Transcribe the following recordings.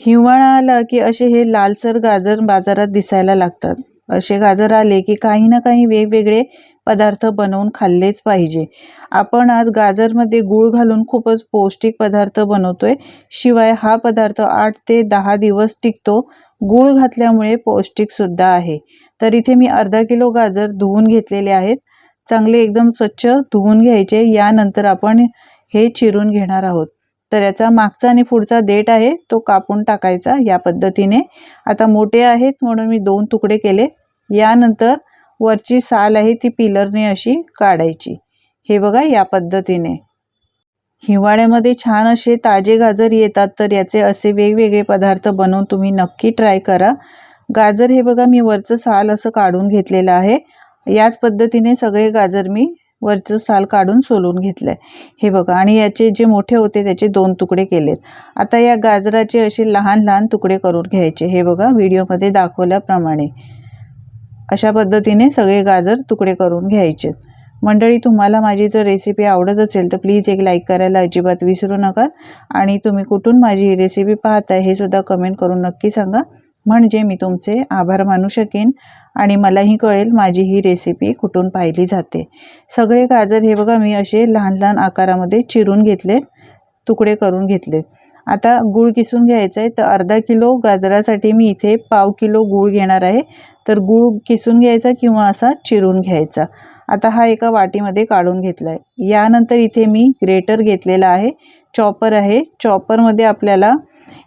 हिवाळा आला की असे हे लालसर गाजर बाजारात दिसायला लागतात. असे गाजर आले की काही ना काही वेगवेगळे पदार्थ बनवून खाल्लेच पाहिजे. आपण आज गाजरमध्ये गूळ घालून खूपच पौष्टिक पदार्थ बनवतोय. शिवाय हा पदार्थ आठ ते दहा दिवस टिकतो. गूळ घातल्यामुळे पौष्टिकसुद्धा आहे. तर इथे मी अर्धा किलो गाजर धुवून घेतलेले आहेत. चांगले एकदम स्वच्छ धुवून घ्यायचे. यानंतर आपण हे चिरून घेणार आहोत. तर याचा मागचा आणि पुढचा देठ आहे तो कापून टाकायचा या पद्धतीने. आता मोठे आहेत म्हणून मी दोन तुकडे केले. यानंतर वरची साल आहे ती पिलरने अशी काढायची. हे बघा या पद्धतीने. हिवाळ्यामध्ये छान असे ताजे गाजर येतात तर याचे असे वेगवेगळे पदार्थ बनवून तुम्ही नक्की ट्राय करा. गाजर हे बघा मी वरचं साल असं काढून घेतलेलं आहे. याच पद्धतीने सगळे गाजर मी वरचं साल काढून सोलून घेतलं आहे हे बघा आणि याचे जे मोठे होते त्याचे दोन तुकडे केलेत. आता या गाजराचे असे लहान लहान तुकडे करून घ्यायचे. हे बघा व्हिडिओमध्ये दाखवल्याप्रमाणे. अशा पद्धतीने सगळे गाजर तुकडे करून घ्यायचे. मंडळी तुम्हाला माझी जर रेसिपी आवडत असेल तर प्लीज एक लाईक करायला अजिबात विसरू नका. आणि तुम्ही कुठून माझी ही रेसिपी पाहताय हे सुद्धा कमेंट करून नक्की सांगा. म्हणजे मी तुमचे आभार मानू शकेन आणि मलाही कळेल माझी ही रेसिपी कुठून पाहिली जाते. सगळे गाजर हे बघा मी असे लहान लहान आकारामध्ये चिरून घेतलेत तुकडे करून घेतलेत. आता गूळ किसून घ्यायचं आहे तर अर्धा किलो गाजरासाठी मी इथे पाव किलो गूळ घेणार आहे. तर गूळ किसून घ्यायचा किंवा असा चिरून घ्यायचा. आता हा एका वाटीमध्ये काढून घेतला आहे यानंतर इथे मी ग्रेटर घेतलेला आहे. चॉपर आहे. चॉपरमध्ये आपल्याला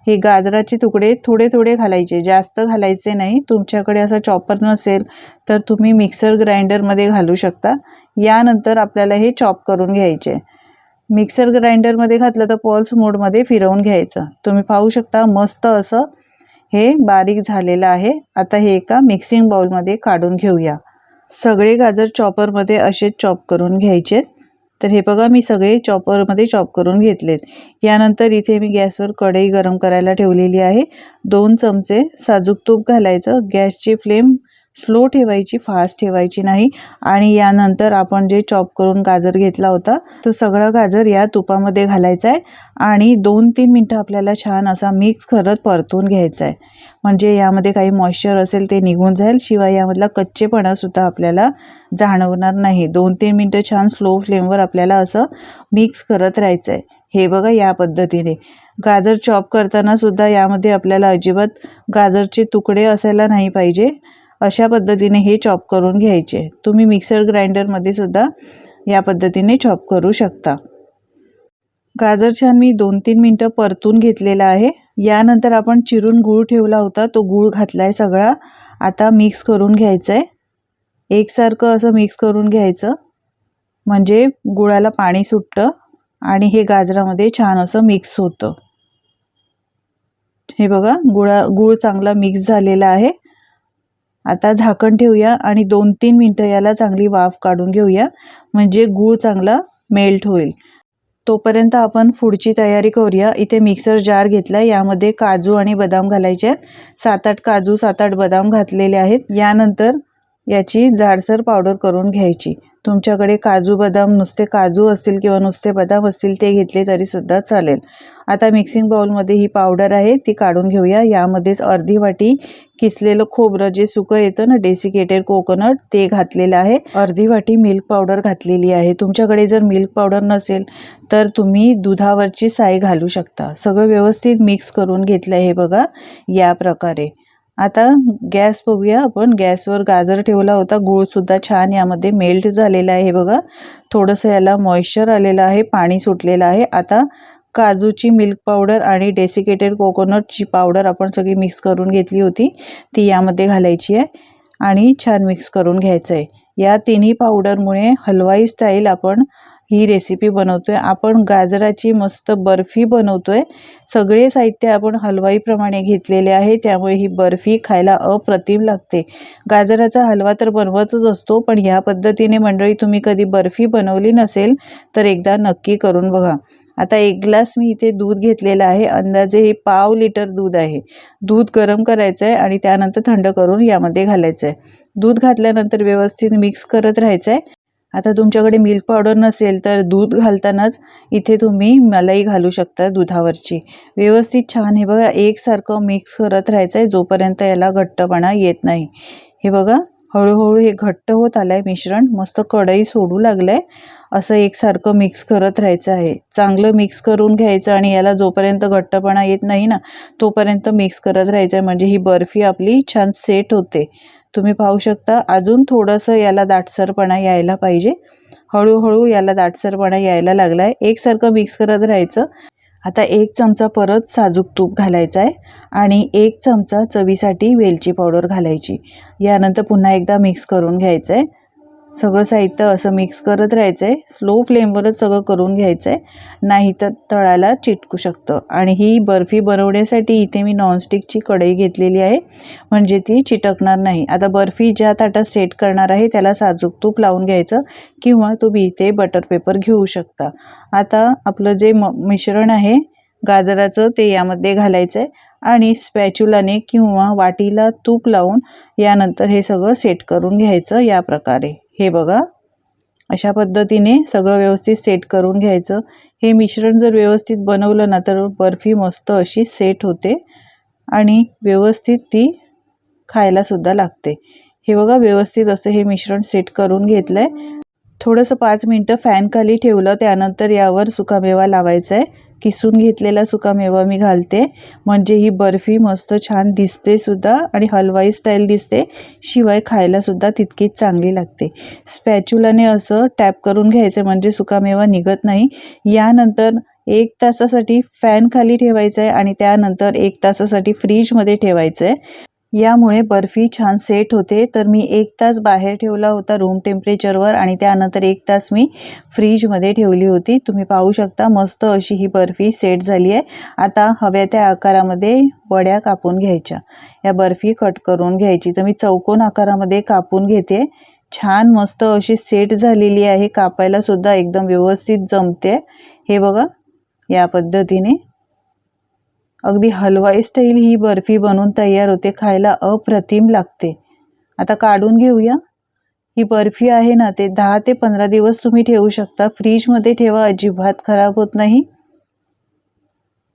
हे गाजराचे तुकडे थोडे थोडे घालायचे जास्त घालायचे नाही. तुमच्याकडे असं चॉपर नसेल तर तुम्ही मिक्सर ग्राइंडरमध्ये घालू शकता. यानंतर आपल्याला हे चॉप करून घ्यायचे. मिक्सर ग्राइंडरमध्ये घातलं तर पल्स मोडमध्ये फिरवून घ्यायचं. तुम्ही पाहू शकता मस्त असं हे बारीक झालेलं आहे. आता हे एका मिक्सिंग बाउलमध्ये काढून घेऊया. सगळे गाजर चॉपरमध्ये असेच चॉप करून घ्यायचे तर हे बघा मी सगळे चॉपरमध्ये चॉप करून घेतलेत. यानंतर इथे मी गॅसवर कढई गरम करायला ठेवलेली आहे. दोन चमचे साजूक तूप घालायचं. गॅसची फ्लेम स्लो ठेवायची फास्ट ठेवायची नाही. आणि यानंतर आपण जे चॉप करून गाजर घेतला होता तो सगळा गाजर या तुपामध्ये घालायचा आहे. आणि दोन तीन मिनटं आपल्याला छान असा मिक्स करत परतून घ्यायचा आहे. म्हणजे यामध्ये काही मॉइश्चर असेल ते निघून जाईल. शिवाय यामधला कच्चेपणासुद्धा आपल्याला जाणवणार नाही. दोन तीन मिनटं छान स्लो फ्लेमवर आपल्याला असं मिक्स करत राहायचं आहे. हे बघा या पद्धतीने. गाजर चॉप करताना सुद्धा यामध्ये आपल्याला अजिबात गाजरचे तुकडे असायला नाही पाहिजे. अशा पद्धतीने हे चॉप करून घ्यायचे. तुम्ही मिक्सर ग्राइंडरमध्ये सुद्धा या पद्धतीने चॉप करू शकता. गाजर छान मी दोन तीन मिनटं परतून घेतलेला आहे. यानंतर आपण चिरून गूळ ठेवला होता तो गूळ घातला आहे सगळा. आता मिक्स करून घ्यायचं आहे एकसारखं असं मिक्स करून घ्यायचं. म्हणजे गुळाला पाणी सुटतं आणि हे गाजरामध्ये छान असं मिक्स होतं. हे बघा गुळा गूळ चांगला मिक्स झालेला आहे. आता झाकण ठेवूया आणि दोन तीन मिनटं याला चांगली वाफ काढून घेऊया. म्हणजे गूळ चांगला मेल्ट होईल. तोपर्यंत आपण पुढची तयारी करूया. इथे मिक्सर जार घेतला. यामध्ये काजू आणि बदाम घालायचे आहेत. सात आठ काजू सात आठ बदाम घातलेले आहेत. यानंतर याची जाडसर पावडर करून घ्यायची. तुमच्याकडे काजू बदाम नुसते काजू असतील किंवा नुसते बदाम असतील ते घेतले तरी सुद्धा चालेल. आता मिक्सिंग बाउलमध्ये ही पावडर आहे ती काढून घेऊया. यामध्येच अर्धी वाटी किसलेलं खोबरं जे सुकं येतं ना डेसिकेटेड कोकोनट ते घातलेलं आहे. अर्धी वाटी मिल्क पावडर घातलेली आहे. तुमच्याकडे जर मिल्क पावडर नसेल तर तुम्ही दुधावरची साय घालू शकता. सगळं व्यवस्थित मिक्स करून घेतलं हे बघा या प्रकारे. आता गॅस बघूया आपण. गॅसवर गाजर ठेवला होता. गूळसुद्धा छान यामध्ये मेल्ट झालेला आहे बघा. थोडंसं याला मॉइश्चर आलेलं आहे. पाणी सुटलेलं आहे. आता काजूची मिल्क पावडर आणि डेसिकेटेड कोकोनटची पावडर आपण सगळी मिक्स करून घेतली होती. ती यामध्ये घालायची आहे आणि छान मिक्स करून घ्यायचं आहे या तिन्ही पावडरमुळे हलवाई स्टाईल आपण ही रेसिपी बनवतो आहे आपण गाजराची मस्त बर्फी बनवतो आहे सगळे साहित्य आपण हलवाईप्रमाणे घेतलेले आहे. त्यामुळे ही बर्फी खायला अप्रतिम लागते. गाजराचा हलवा तर बनवतच असतो पण ह्या पद्धतीने मंडळी तुम्ही कधी बर्फी बनवली नसेल तर एकदा नक्की करून बघा. आता एक ग्लास मी इथे दूध घेतलेलं आहे. अंदाजे हे पाव लिटर दूध आहे. दूध गरम करायचं आहे आणि त्यानंतर थंड करून यामध्ये घालायचं आहे दूध घातल्यानंतर व्यवस्थित मिक्स करत राहायचं आहे आता तुमच्याकडे मिल्क पावडर नसेल तर दूध घालतानाच इथे तुम्ही मलाई घालू शकता दुधावरची. व्यवस्थित छान. हे बघा एकसारखं मिक्स करत राहायचं आहे जोपर्यंत याला घट्टपणा येत नाही. हे बघा हळूहळू हे घट्ट होत आलं आहे मिश्रण. मस्त कढई सोडू लागलं आहे असं एकसारखं मिक्स करत राहायचं आहे. चांगलं मिक्स करून घ्यायचं आणि याला जोपर्यंत घट्टपणा येत नाही ना तोपर्यंत मिक्स करत राहायचं आहे म्हणजे ही बर्फी आपली छान सेट होते. तुम्ही पाहू शकता अजून थोडंसं याला दाटसरपणा यायला पाहिजे. हळूहळू याला दाटसरपणा यायला लागला आहे एकसारखं मिक्स करत राहायचं. आता एक चमचा परत साजूक तूप घालायचा आहे आणि एक चमचा चवीसाठी वेलची पावडर घालायची. यानंतर पुन्हा एकदा मिक्स करून घ्यायचं आहे सगळं साहित्य असं मिक्स करत राहायचं आहे स्लो फ्लेमवरच सगळं करून घ्यायचं आहे नाही तर तळाला चिटकू शकतं. आणि ही बर्फी बनवण्यासाठी इथे मी नॉनस्टिकची कढई घेतलेली आहे. म्हणजे ती चिटकणार नाही. आता बर्फी ज्या ताटात सेट करणार आहे त्याला साजूक तूप लावून घ्यायचं किंवा तुम्ही इथे बटर पेपर घेऊ शकता. आता आपलं जे म मिश्रण आहे गाजराचं ते यामध्ये घालायचं आहे आणि स्पॅच्युलाने किंवा वाटीला तूप लावून यानंतर हे सगळं सेट करून घ्यायचं या प्रकारे. हे बघा. अशा पद्धतीने सगळं व्यवस्थित सेट करून घ्यायचं. हे मिश्रण जर व्यवस्थित बनवलं ना तर बर्फी मस्त अशी सेट होते आणि व्यवस्थित ती खायलासुद्धा लागते. हे बघा व्यवस्थित असं हे मिश्रण सेट करून घेतलं आहे थोडंसं पाच मिनटं फॅनखाली ठेवलं त्यानंतर यावर सुकामेवा लावायचा आहे किसून घेतलेला सुकामेवा मी घालते. म्हणजे ही बर्फी मस्त छान दिसते सुद्धा आणि हलवाई स्टाईल दिसते. शिवाय खायलासुद्धा तितकीच चांगली लागते. स्पॅच्युलाने असं टॅप करून घ्यायचं म्हणजे सुकामेवा निघत नाही. यानंतर एक तासासाठी फॅन खाली ठेवायचं आहे आणि त्यानंतर एक तासासाठी फ्रीजमध्ये ठेवायचं आहे यामुळे बर्फी छान सेट होते. तर मी एक तास बाहेर ठेवला होता रूम टेम्परेचरवर आणि त्यानंतर एक तास मी फ्रीजमध्ये ठेवली होती. तुम्ही पाहू शकता मस्त अशी ही बर्फी सेट झाली आहे. आता हव्या त्या आकारामध्ये वड्या कापून घ्यायच्या. या बर्फी कट करून घ्यायची. तर मी चौकोन आकारामध्ये कापून घेते. छान मस्त अशी सेट झालेली आहे. कापायलासुद्धा एकदम व्यवस्थित जमते. हे बघा या पद्धतीने. अगदी हलवाई स्टाईल ही बर्फी बनवून तयार होते खायला अप्रतिम लागते. आता काढून घेऊया. ही बर्फी आहे ना ते दहा ते पंधरा दिवस तुम्ही ठेवू शकता. फ्रीजमध्ये ठेवा अजिबात खराब होत नाही.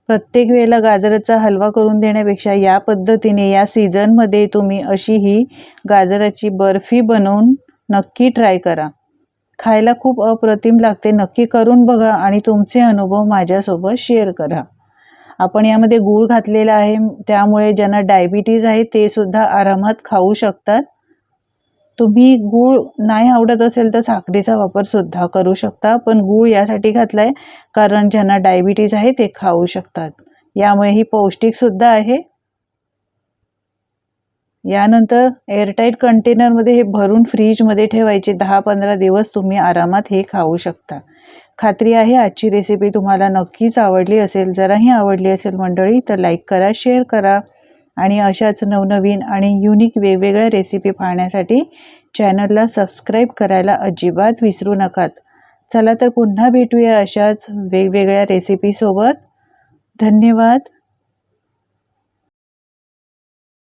प्रत्येक वेळेला गाजराचा हलवा करून देण्यापेक्षा या पद्धतीने या सीझनमध्ये तुम्ही अशी ही गाजराची बर्फी बनवून नक्की ट्राय करा. खायला खूप अप्रतिम लागते. नक्की करून बघा आणि तुमचे अनुभव माझ्यासोबत शेअर करा. आपण यामध्ये गूळ घातलेला आहे. त्यामुळे ज्यांना डायबिटीज आहे ते सुद्धा आरामात खाऊ शकतात. तुम्ही गूळ नाही आवडत असेल तर साखरेचा वापर सुद्धा करू शकता. पण गूळ यासाठी घातला आहे कारण ज्यांना डायबिटीज आहे ते खाऊ शकतात. यामुळे ही पौष्टिकसुद्धा आहे. यानंतर एअरटाईट कंटेनरमध्ये हे भरून फ्रीजमध्ये ठेवायचे. दहा पंधरा दिवस तुम्ही आरामात हे खाऊ शकता. खात्री आहे आजची रेसिपी तुम्हाला नक्कीच आवडली असेल. जराही आवडली असेल मंडळी तर लाईक करा शेअर करा आणि अशाच नवनवीन आणि युनिक वेगवेगळ्या रेसिपी पाहण्यासाठी चॅनलला सबस्क्राईब करायला अजिबात विसरू नकात. चला तर पुन्हा भेटूया अशाच वेगवेगळ्या रेसिपीसोबत धन्यवाद.